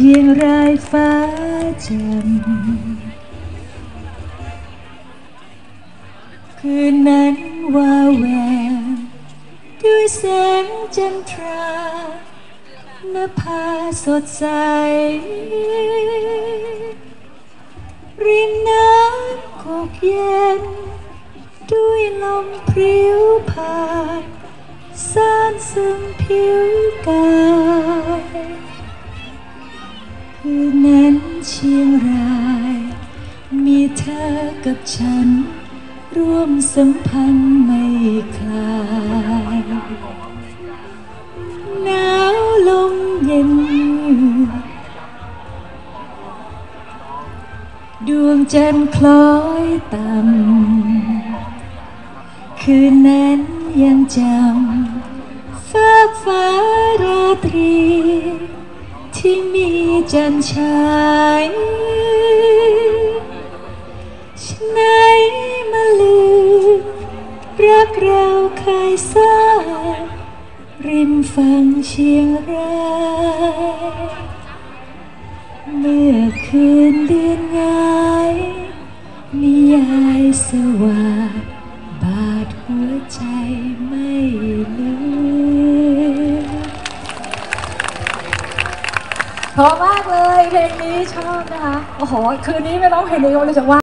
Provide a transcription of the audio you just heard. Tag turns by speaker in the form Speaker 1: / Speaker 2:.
Speaker 1: ชียงรายฟ้าแจ่มคืนนั้นว่าแววด้วยแสงจันทรานภาสดใส ริมน้ำโคกเย็น ด้วยลมพริ้วผ่านซ่านซึมผิว คืนนั้นเชียงราย มีเธอกับฉัน ร่วมสัมพันธ์ไม่คลายหนาวลมเย็น ดวงจันทร์คล้อยต่ำคืนนั้นยังจำฟ้าฟ้าราตรี ที่มีจันทร์ฉายฉันไหนมาลืมรักเราเคยสร้างริมฝั่งเชียงรายเมื่อคืนเดือนงายนิยายสว่างบาดหัวใจไม่ลืม
Speaker 2: เพราะมากเลยเพลงนี้ชอบนะคะ โอ้โห คืนนี้ไม่ร้องเพลงเดียวเลยจะว่า